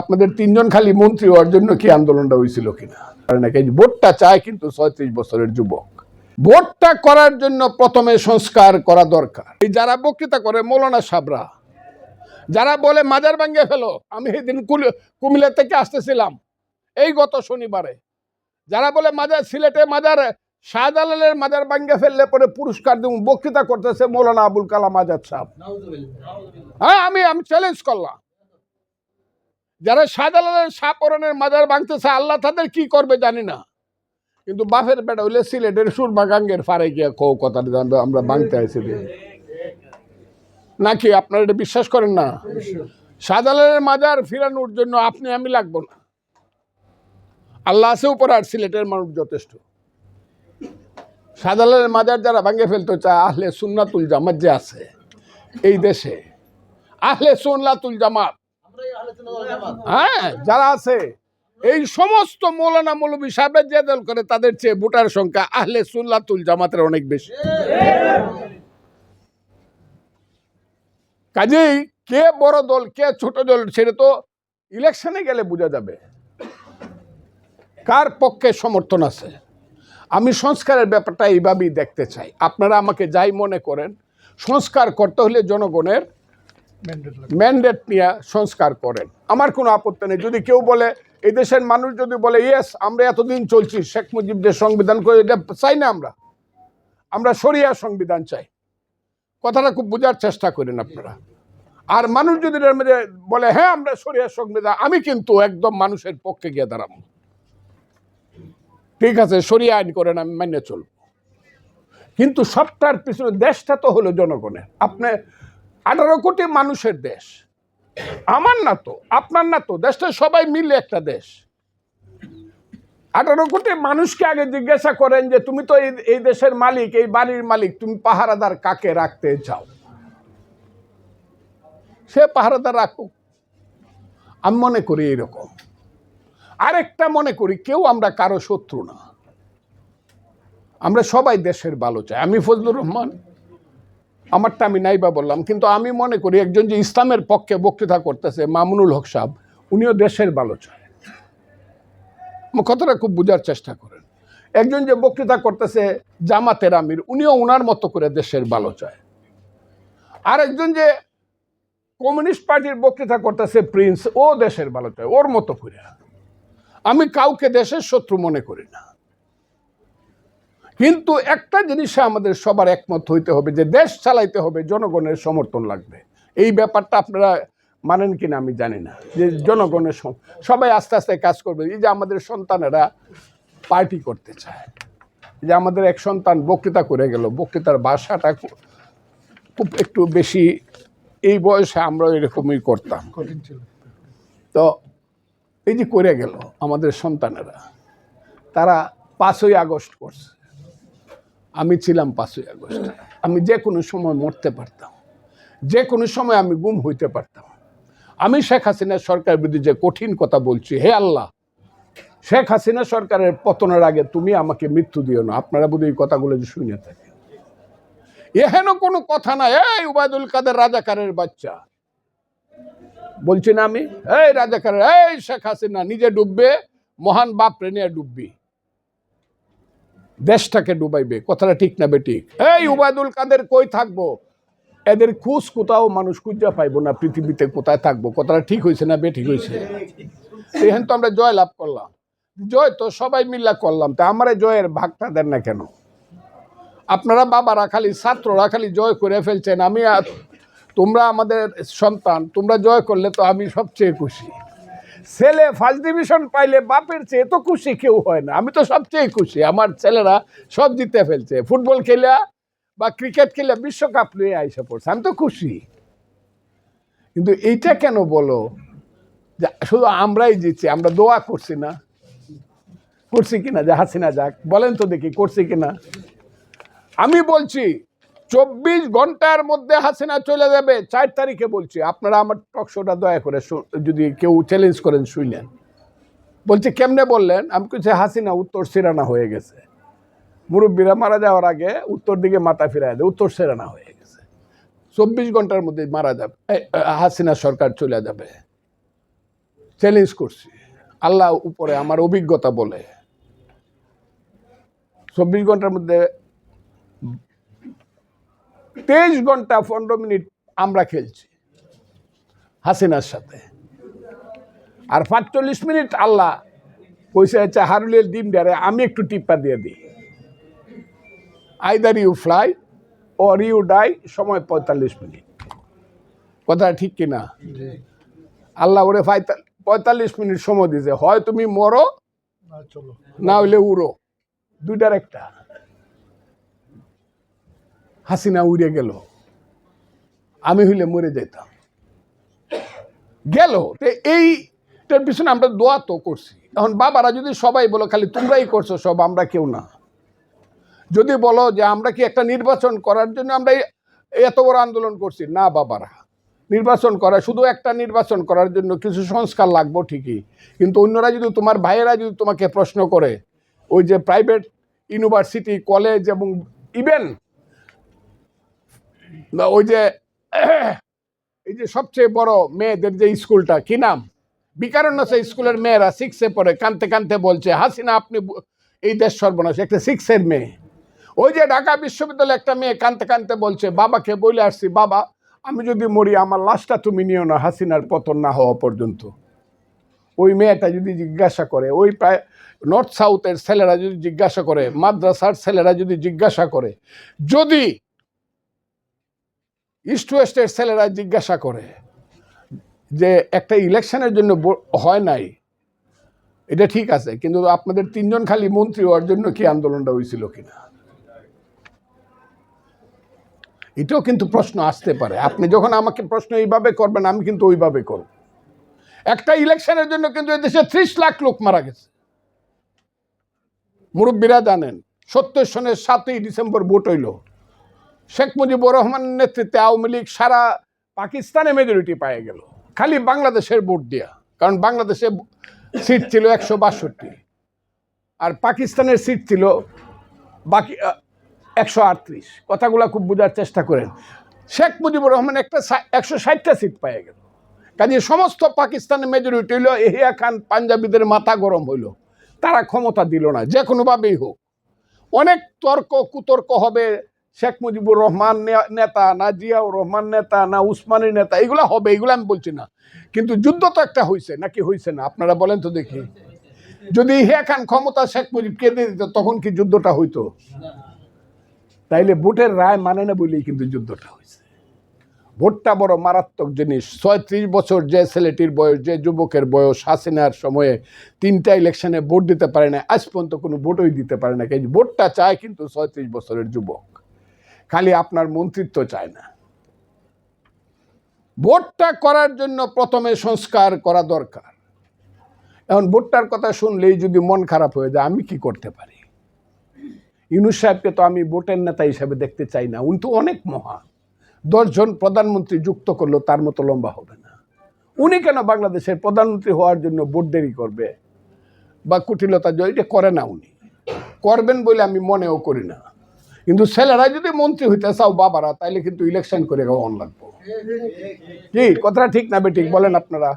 আপনাদের তিনজন খালি মন্ত্রী হওয়ার জন্য কি আন্দোলনটা হয়েছিল কিনা? কারণ ভোটটা চায় কিন্তু ছয়ত্রিশ বছরের যুবক। ভোটটা করার জন্য প্রথমে সংস্কার করা দরকার। এই যারা বক্তৃতা করে, মৌলানা সাবরা, যারা বলে মাজার ভাঙ্গে ফেলো, আমি সেদিন কুমিল্লা থেকে আসতেছিলাম, এই গত শনিবারে। যারা বলে মাজার, সিলেটে মাজার, শাহজালালের মাজার ভাঙ্গে ফেললে পরে পুরস্কার দেব, বক্তৃতা করতেছে মৌলানা আবুল কালাম আজাদ সাহেব। হ্যাঁ আমি আমি চ্যালেঞ্জ করলাম। যারা শাহজালালের শাহপরনের মাজার ভাঙতেছে, আল্লাহ তাদের কি করবে জানি না। কিন্তু বাফের বেটা হইলে সিলেটের সুরমা গাঙ্গের ফারে গিয়া কৌ কথা আমরা ভাঙতে আইছি নাকি আপনারা এটা বিশ্বাস করেন না? শাহজালালের মাজার ফিরানোর জন্য আপনি আমি লাগবো না। আল্লাহ আছে উপর আর সিলেটের মানুষ যথেষ্ট। শাহজালালের মাজার যারা ভাঙে ফেলতে চায় আহলে সুন্নাতুল জামাত যে আছে, এই দেশে, আহলে সুন্নাতুল জামাত হ্যাঁ যারা আছে, এই সমস্ত মৌলানা মৌলবী সাহেবের যে দল করে, তাদের চেয়ে ভোটার সংখ্যা আহলে সুল্লাতুল জামাতের অনেক বেশি। কাজেই কে বড় দল, কে ছোট দল, সেটা তো ইলেকশনে গেলে বোঝা যাবে। কার পক্ষে সমর্থন আছে? আমি সংস্কারের ব্যাপারটা এইভাবেই দেখতে চাই। আপনারা আমাকে যাই মনে করেন, সংস্কার করতে হলে জনগণের ম্যান্ডেট নিয়ে সংস্কার করেন। আমার কোনো আপত্তি নেই। যদি কেউ বলে, এই দেশের মানুষ যদি বলে ইয়েস আমরা এতদিন চলছি, শেখ মুজিবদের সংবিধান করে এটা চাই না আমরা। আমরা সরিয়া সংবিধান চাই। কথাটা খুব বোঝার চেষ্টা করেন আপনারা। আর মানুষ যদি বলে হ্যাঁ আমরা সরিয়া সংবিধান, আমি কিন্তু একদম মানুষের পক্ষে গিয়ে দাঁড়াবো। ঠিক আছে সরিয়া আইন করেন, আমি মেনে চলব। কিন্তু সবটার পিছনে দেশটা তো হলো জনগণের। আপনি আঠারো কোটি মানুষের দেশ। আমার না তো, আপনার না তো, দেশটা সবাই মিলে একটা দেশ। আঠারো কোটি মানুষকে আগে জিজ্ঞাসা করেন যে, তুমি তো এই এই দেশের মালিক, এই বাড়ির মালিক, তুমি পাহারাদার কাকে রাখতে চাও? সে পাহারাদার রাখুক। আমি মনে করি এইরকম। আরেকটা মনে করি, কেউ আমরা কারও শত্রু না। আমরা সবাই দেশের ভালো চাই। আমি ফজলুর রহমান আমারটা আমি নাইবা বললাম, কিন্তু আমি মনে করি একজন যে ইসলামের পক্ষে বক্তৃতা করতেছে মামুনুল হক সাহেব, উনিও দেশের ভালো চায় কথাটা খুব বোঝার চেষ্টা করেন। একজন যে বক্তৃতা করতেছে জামাতের আমির, উনিও ওনার মতো করে দেশের ভালো চায় আর একজন যে কমিউনিস্ট পার্টির বক্তৃতা করতেছে প্রিন্স, ও দেশের ভালো চায় ওর মতো করে আমি কাউকে দেশের শত্রু মনে করি না। কিন্তু একটা জিনিসে আমাদের সবার একমত হইতে হবে যে দেশ চালাইতে হবে জনগণের সমর্থন লাগবে। এই ব্যাপারটা আপনারা মানেন কিনা আমি জানি না। যে জনগণের সবাই আস্তে আস্তে কাজ করবে। এই যে আমাদের সন্তানেরা পার্টি করতে চায় এই যে আমাদের এক সন্তান বক্তৃতা করে গেল বক্তৃতার ভাষাটা খুব- খুব একটু বেশি এই বয়সে আমরা এরকমই করতাম। তো এই যে করে গেল আমাদের সন্তানেরা তারা পাঁচই আগস্ট করছে। আমি ছিলাম পাঁচই আগস্ট। আমি যে কোনো সময় মরতে পারতাম। যে কোনো সময় আমি গুম হইতে পারতাম। আমি শেখ হাসিনা সরকার বিরুদ্ধে যে কঠিন কথা বলছি, হে আল্লাহ, শেখ হাসিনা সরকারের পতনের আগে তুমি আমাকে মৃত্যু দিও না। আপনারা বোধহয় এই কথাগুলো যে শুনে থাকেন। এহেন কোনো কথা না, এই উবায়দুল কাদের রাজাকারের বাচ্চা। বলছি না আমি, এই রাজাকারের, এই শেখ হাসিনা নিজে ডুববে, মহান বাপ নিয়ে ডুববি। দেশটাকে ডুবাইবে, কথাটা ঠিক না বেঠিক এই উবায়দুল কাদের কই থাকব? এদের খুঁজ কোথাও মানুষ খুঁজা পাইবো না, পৃথিবীতে কোথায় থাকব? কথাটা ঠিক হয়েছে না বেঠিক হয়েছে এখান তো আমরা জয় লাভ করলাম। জয় তো সবাই মিল্লা করলাম, তা আমার জয়ের ভাগটা দেন না কেন? আপনারা বাবারা খালি, ছাত্ররা খালি জয় করে ফেলছেন, আমি তোমরা আমাদের সন্তান, তোমরা জয় করলে তো আমি সবচেয়ে খুশি। ছেলে ফার্স্ট ডিভিশন পাইলে বাপের চেয়ে তো খুশি কেউ হয় না। আমি তো সবচেয়ে খুশি। আমার ছেলেরা সব জিতে ফেলছে। ফুটবল খেলা বা ক্রিকেট খেলে বিশ্বকাপ নিয়ে আইসা পড়ছে। আমি তো খুশি। কিন্তু এইটা কেন বলো? যে, শুধু আমরাই জিতছি, আমরা দোয়া করছি না। করছি কিনা? যে হাসিনা যাক। বলেন তো দেখি, করছি কিনা? আমি বলছি চব্বিশ ঘণ্টার মধ্যে হাসিনা চলে যাবে। চার তারিখে বলছি, আপনারা আমার টক শোটা দয়া করে যদি কেউ চ্যালেঞ্জ করেন শুনলেন বলছি, কেমনে বললেন? আমি কিছু হাসিনা উত্তর সিরানা হয়ে গেছে। মুরব্বীরা মারা যাওয়ার আগে উত্তর দিকে মাথা ফিরায় দেয়, উত্তর সেরানা হয়ে গেছে। চব্বিশ ঘণ্টার মধ্যে মারা যাবে হাসিনা সরকার চলে যাবে। চ্যালেঞ্জ করছি। আল্লাহ উপরে আমার অভিজ্ঞতা বলে। চব্বিশ ঘণ্টার মধ্যে তেইশ ঘণ্টা পনেরো মিনিট আমরা খেলছি হাসিনার সাথে। আর পাঁচচল্লিশ মিনিট আল্লাহ পয়সা হচ্ছে হারুলের ডিম ডারে আমি একটু টিপ্পা দিয়ে দিই। Either you fly or you die সময় পঁয়তাল্লিশ মিনিট। কথা ঠিক কিনা আল্লাহ ওরে পঁয়তা- পঁয়তাল্লিশ মিনিট সময় দিয়েছে। হয় তুমি মরো চলো। না হইলে উড়ো। দুইটার একটা। হাসিনা উড়ে গেল। আমি হইলে মরে যেতাম গেল। এইটার পিছনে আমরা দোয়া তো করছি। এখন বাবারা যদি সবাই বলো, খালি তোমরাই করছ সব, আমরা কেউ না। যদি বলো যে, আমরা কি একটা নির্বাচন করার জন্য আমরা এত বড় আন্দোলন করছি? না বাবারা। নির্বাচন করা, শুধু একটা নির্বাচন করার জন্য কিছু সংস্কার লাগবো ঠিকই। কিন্তু অন্যরা যদি তোমার ভাইয়েরা যদি তোমাকে প্রশ্ন করে, ওই যে প্রাইভেট ইউনিভার্সিটি কলেজ এবং ইভেন ওই যে, এই যে সবচেয়ে বড় মেয়েদের যে স্কুলটা, কি নাম? বিকারণ্যসে স্কুলের মেয়েরা সিক্সে পড়ে, কানতে কানতে বলছে, হাসিনা, আপনি এই দেশ সর্বনাশ, একটা সিক্সের মেয়ে। ওই যে ঢাকা বিশ্ববিদ্যালয়ে একটা মেয়ে কানতে কানতে বলছে, বাবাকে বলে আসছি, বাবা, আমি যদি মরি, আমার লাশটা তুমি নিও না, হাসিনার পতন না হওয়া পর্যন্ত। ওই মেয়েটা যদি জিজ্ঞাসা করে, ওই প্রায় নর্থ সাউথের ছেলেরা যদি জিজ্ঞাসা করে, মাদ্রাসার ছেলেরা যদি জিজ্ঞাসা করে, যদি ইস্ট ওয়েস্টের ছেলেরা জিজ্ঞাসা করে যে, একটা ইলেকশনের জন্য হয় নাই? এটা ঠিক আছে, কিন্তু আপনাদের তিনজন খালি মন্ত্রী হওয়ার জন্য কি আন্দোলনটা হয়েছিল কিনা? এটাও কিন্তু প্রশ্ন আসতে পারে। আপনি যখন আমাকে প্রশ্ন এইভাবে করবেন, আমি কিন্তু ওইভাবে করব। একটা ইলেকশনের জন্য কিন্তু এদেশে ত্রিশ লাখ লোক মারা গেছে। মুরব্বীরা জানেন, সত্তর সনের সাতই ডিসেম্বর ভোট হইল। শেখ মুজিবুর রহমানের নেতৃত্বে আওয়ামী লীগ সারা পাকিস্তানে মেজরিটি পেয়ে গেল। খালি বাংলাদেশের ভোট দিয়া, কারণ বাংলাদেশে সিট ছিল একশো বাষট্টি। আর পাকিস্তানের সিট ছিল বাকি একশো আটত্রিশ। কথাগুলো খুব বোঝার চেষ্টা করেন। শেখ মুজিবুর রহমান একটা একশো ষাটটা সিট পেয়ে গেল। কাজে সমস্ত পাকিস্তানের মেজরিটি হইল, এহিয়া খান পাঞ্জাবিদের মাথা গরম হইল। তারা ক্ষমতা দিল না, যে কোনোভাবেই হোক। অনেক তর্ক কুতর্ক হবে শেখ মুজিবুর রহমান নেতা না জিয়াউর রহমান নেতা, না উসমানী নেতা, এগুলো হবে, এগুলো আমি বলছি না। কিন্তু যুদ্ধ তো একটা হয়েছে নাকি হয়েছে না? আপনারা বলেন তো দেখি। যদি ইহিয়া খান ক্ষমতা শেখ মুজিবকে দিয়ে দিত, তখন কি যুদ্ধটা হইতো? তাইলে ভোটের রায় মানে না বলেই কিন্তু যুদ্ধটা হয়েছে ভোটটা বড় মারাত্মক জিনিস। ছয়ত্রিশ বছর যে ছেলেটির বয়স, যে যুবকের বয়স, হাসিনার সময়ে তিনটা ইলেকশনে ভোট দিতে পারে না আজ পর্যন্ত কোনো ভোটই দিতে পারে না ভোটটা চায় কিন্তু ছয়ত্রিশ বছরের যুবক। খালি আপনার মন্ত্রিত্ব চায় না। ভোটটা করার জন্য প্রথমে সংস্কার করা দরকার। এখন ভোটটার কথা শুনলেই যদি মন খারাপ হয়ে যায়, আমি কি করতে পারি? ইউনুস সাহেবকে তো আমি ভোটের নেতা হিসাবে দেখতে চাই না, উনি তো অনেক মহান। দশজন প্রধানমন্ত্রী যুক্ত করল তার মতো লম্বা হবে না। উনি কেন বাংলাদেশের প্রধানমন্ত্রী হওয়ার জন্য ভোট দেরি করবে? বা কুটিলতা জয়, এটা করে না উনি। করবেন বলে আমি মনেও করি না। কিন্তু ছেলেরা যদি মন্ত্রী হইতে চাও, বাবারা, তাইলে কিন্তু ইলেকশন করে অন লাগবো। কি? কথাটা ঠিক না বেঠিক? বলেন আপনারা।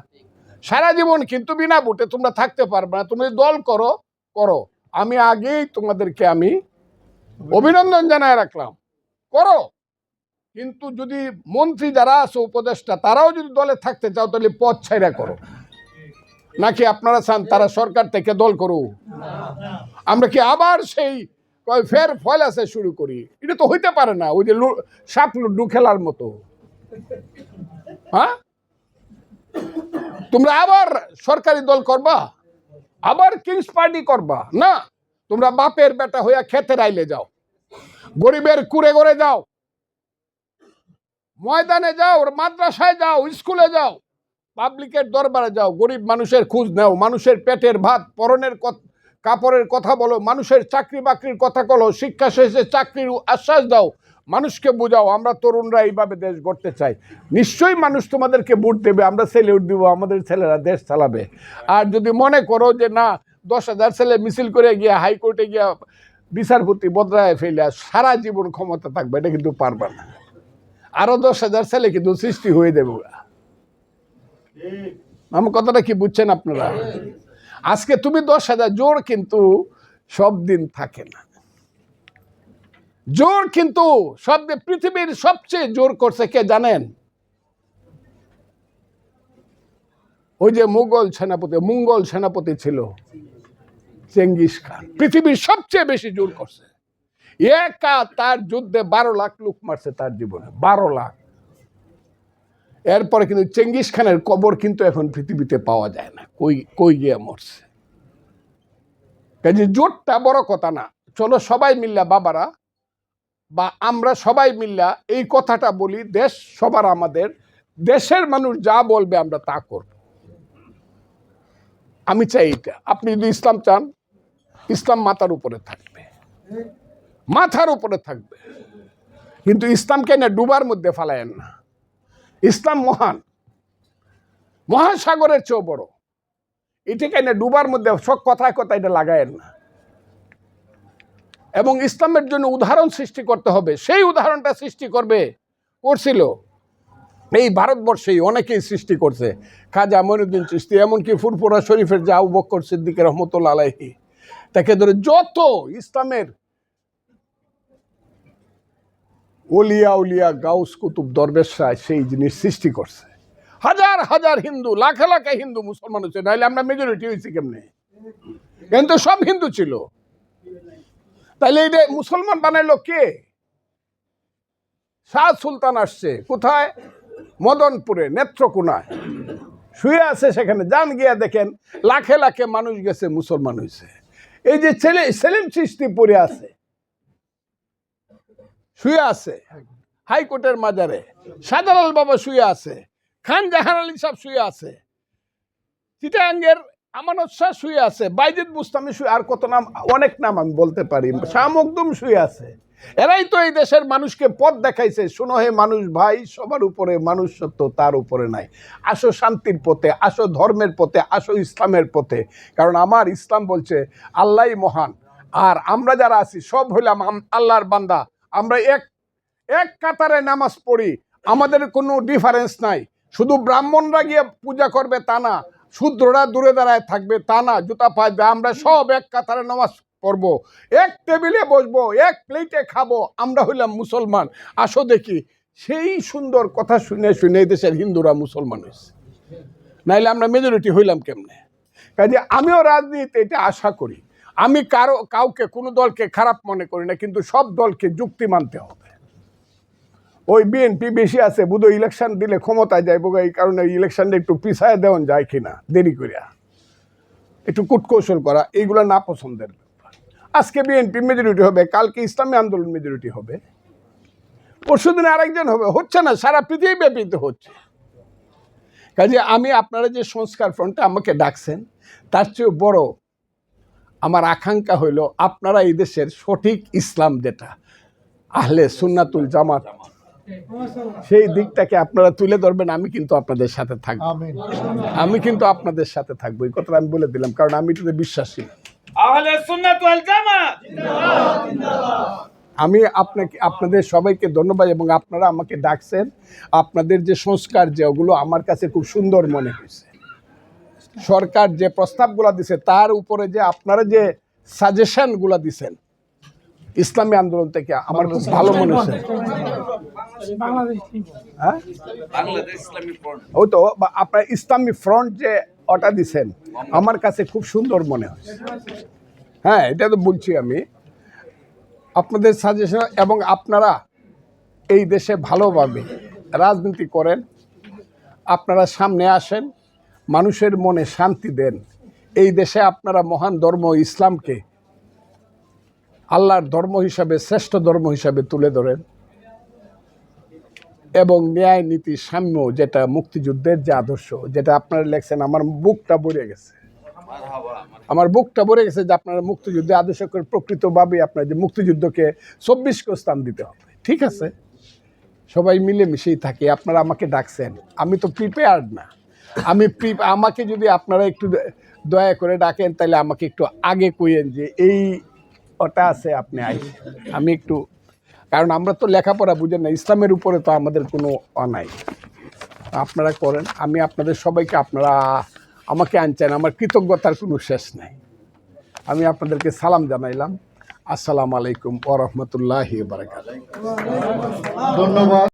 সারা জীবন কিন্তু বিনা ভোটে তোমরা থাকতে পারবে না। তুমি দল করো করো। আমি আগেই তোমাদেরকে আমি অভিনন্দন জানায় রাখলাম। করো। কিন্তু যদি মন্ত্রী যারা আছে, উপদেষ্টা, তারাও যদি দলে থাকতে চাও, তাহলে পথ ছাইরা করো। নাকি আপনারা চান তারা সরকার থেকে দল করু আমরা কি আবার সেই কয়, ফের ফয়লাসে শুরু করি। এটা তো হইতে পারে না, ওই যে সাপ লুডু খেলার মতো। হ্যাঁ? তোমরা আবার সরকারি দল করবা? আবার কিংস পার্টি করবা? না, তোমরা বাপের বেটা হইয়া খেতে রাইলে যাও। গরিবের কুড়ে করে যাও। ময়দানে যাও, মাদ্রাসায় যাও, স্কুলে যাও। পাবলিকের দরবারে যাও, গরিব মানুষের খোঁজ নাও, মানুষের পেটের ভাত, পরনের কাপড়ের কথা বলো, মানুষের চাকরি বাকরির কথা বলো, শিক্ষা শেষে চাকরির আশ্বাস দাও, মানুষকে বোঝাও, আমরা তরুণরা এইভাবে দেশ গড়তে চাই। নিশ্চয়ই মানুষ তোমাদেরকে ভোট দেবে, আমরা সেলিউট দিব, আমাদের ছেলেরা দেশ চালাবে। আর যদি মনে করো যে না, দশ হাজার ছেলে মিছিল করে গিয়া হাইকোর্টে গিয়া বিচারপতি বদলায় ফেলে, সারা জীবন ক্ষমতা থাকবে, এটা কিন্তু পারবে না। আরও দশ হাজার ছেলে কিন্তু সৃষ্টি হয়ে দেবে আমার কথাটা কি বুঝছেন আপনারা? আজকে তুমি দশ হাজার, জোর কিন্তু সব দিন থাকে না। জোর কিন্তু সব পৃথিবীর সবচেয়ে জোর করছে কে জানেন? ওই যে মুঘল সেনাপতি, মঙ্গল সেনাপতি ছিল, চেঙ্গিস খান। পৃথিবীর সবচেয়ে বেশি জোর করছে। একা তার যুদ্ধে বারো লাখ লোক মারছে তার জীবনে, বারো লাখ। এরপরে কিন্তু চেঙ্গিস খানের কবর কিন্তু এখন পৃথিবীতে পাওয়া যায় না। কই কই গিয়ে মরছে? কাজে জোটটা বড় কথা না। চলো সবাই মিল্লা বাবারা, বা আমরা সবাই মিল্লা এই কথাটা বলি, দেশ সবার আমাদের, দেশের মানুষ যা বলবে আমরা তা করব। আমি চাই এটা আপনি যদি ইসলাম চান, ইসলাম মাথার উপরে থাকবে। মাথার উপরে থাকবে। কিন্তু ইসলামকে না ডুবার মধ্যে ফালায়েন না। ইসলাম মহান। মহাসাগরের চেয়েও বড়। এটাকে না ডুবার মধ্যে সব কথায় কথায় এটা লাগায়েন না। এবং ইসলামের জন্য উদাহরণ সৃষ্টি করতে হবে। সেই উদাহরণটা সৃষ্টি করবে, করছিল। এই ভারতবর্ষেই অনেকেই সৃষ্টি করছে। খাজা মইনুদ্দিন সৃষ্টি এমনকি ফুরফুরা শরীফের যা বক্কর সিদ্দিকের রহমতুল্লা আলাইহি, তাকে ধরে যত ইসলামের ওলিয়া উলিয়া গাউস কুতুব দরবেশরা সেই জিনিস সৃষ্টি করছে। হাজার হাজার হিন্দু, লাখে লাখে হিন্দু মুসলমান হচ্ছে, নাহলে আমরা মেজরিটি হয়েছি কেমনে? কিন্তু সব হিন্দু ছিল। তাহলে এটা মুসলমান বানাইলো কে? শাহ সুলতান আসছে, কোথায়? মদনপুরে, নেত্রকোনায়। শুয়ে আছে সেখানে, যান গিয়া দেখেন, লাখে লাখে মানুষ গেছে, মুসলমান হয়েছে এই যে ছেলে, সেলিম সৃষ্টি পড়ে আছে। শুয়ে আছে। হাইকোর্টের মাজারে। সাদালাল বাবা শুয়ে আছে। খান জাহান আলী সাহেব শুয়ে আছে। চিটাঙ্গের আমানত শাহ শুয়ে আছে। বাইজিদ বুস্তামি শুয়ে আর কত নাম অনেক নাম আমি বলতে পারি। শাহ মকদুম শুয়ে আছে। এরাই তো এই দেশের মানুষকে পথ দেখাইছে। শোনো হে মানুষ ভাই, সবার উপরে মানুষ সত্য তার উপরে নাই। আসো শান্তির পথে, আসো ধর্মের পথে, আসো ইসলামের পথে। কারণ আমার ইসলাম বলছে, আল্লাহই মহান। আর আমরা যারা আছি, সব হইলাম আল্লাহর বান্দা। আমরা এক এক কাতারে নামাজ পড়ি, আমাদের কোনো ডিফারেন্স নাই। শুধু ব্রাহ্মণরা গিয়ে পূজা করবে তা না, শূদ্ররা দূরে দাঁড়ায় থাকবে তা না, জুতা পাইবে, আমরা সব এক কাতারে নামাজ পড়ব। এক টেবিলে বসবো, এক প্লেটে খাব, আমরা হইলাম মুসলমান। আসো দেখি, সেই সুন্দর কথা শুনে শুনে দেশের হিন্দুরা মুসলমান হয়েছে নাইলে আমরা মেজরিটি হইলাম কেমনে? কাজে আমিও রাজনীতি এটা আশা করি। আমি কারও, কাউকে, কোনো দলকে খারাপ মনে করি না, কিন্তু সব দলকে যুক্তি মানতে হবে। ওই বিএনপি বেশি আছে বুধ ইলেকশন দিলে ক্ষমতায় যাইব এই কারণে ইলেকশনটা একটু পিছায় দেওয়ান যায় কিনা, দেরি করিয়া। একটু কূটকৌশল করা, এইগুলো না পছন্দের আজকে বিএনপি মেজরিটি হবে, কালকে ইসলামী আন্দোলন মেজরিটি হবে। পরশু দিনে আরেকজন হবে, হচ্ছে না, সারা পৃথিবী ব্যাপীতে হচ্ছে। কাজে আমি আপনারা যে সংস্কার ফ্রন্টে আমাকে ডাকছেন, তার চেয়েও বড় আমার আকাঙ্ক্ষা হইল আপনারা এই দেশের সঠিক ইসলাম যেটা আহলে সুন্নাতুল জামাত সেই দিকটাকে আপনারা তুলে ধরবেন আমি কিন্তু আপনাদের সাথে থাকব। আমি কিন্তু আপনাদের সাথে থাকব এই কথাটা আমি বলে দিলাম কারণ আমি এটাতে বিশ্বাসী। না। আহলে সুন্নাত ওয়াল জামাত। আমি আপনাকে আপনাদের সবাইকে ধন্যবাদ এবং আপনারা আমাকে ডাকছেন আপনাদের যে সংস্কার যে ওগুলো আমার কাছে খুব সুন্দর মনে হয়েছে। সরকার যে প্রস্তাবগুলো দিছে তার উপরে যে আপনারা যে সাজেশনগুলো দিছেন ইসলামী আন্দোলন থেকে আমার খুব ভালো মনে হয়েছে হ্যাঁ? বাংলাদেশ ইসলামী ফ্রন্ট ওই তো আপনার ইসলামী ফ্রন্ট যে ওটা দিছেন আমার কাছে খুব সুন্দর মনে হয় হ্যাঁ এটা তো বলছি আমি। আপনাদের সাজেশন এবং আপনারা এই দেশে ভালোভাবে রাজনীতি করেন আপনারা সামনে আসেন মানুষের মনে শান্তি দেন। এই দেশে আপনারা মহান ধর্ম ইসলামকে আল্লাহর ধর্ম হিসাবে, শ্রেষ্ঠ ধর্ম হিসাবে তুলে ধরেন এবং ন্যায় নীতি সাম্য যেটা মুক্তিযুদ্ধের যে আদর্শ, যেটা আপনারা লেখছেন, আমার বুকটা ভরে গেছে। আমার বুকটা ভরে গেছে যে আপনারা মুক্তিযুদ্ধে আদর্শ করে প্রকৃতভাবে আপনার যে মুক্তিযুদ্ধকে চব্বিশকে স্থান দিতে হবে। ঠিক আছে? সবাই মিলেমিশেই থাকি, আপনারা আমাকে ডাকছেন। আমি তো প্রিপেয়ার্ড না। আমি প্রি আমাকে যদি আপনারা একটু দয়া করে ডাকেন, তাহলে আমাকে একটু আগে কইেন যে এই ওটা আছে, আপনি আই আমি একটু, কারণ আমরা তো লেখাপড়া বুঝেন না, ইসলামের উপরে তো আমাদের কোনো অ নাই। আপনারা করেন, আমি আপনাদের সবাইকে আপনারা আমাকে আনছেন, আমার কৃতজ্ঞতার কোনো শেষ নাই। আমি আপনাদেরকে সালাম জানাইলাম। আসসালামু আলাইকুম ওরহমতুল্লাহ বারাকাতুহু। ধন্যবাদ।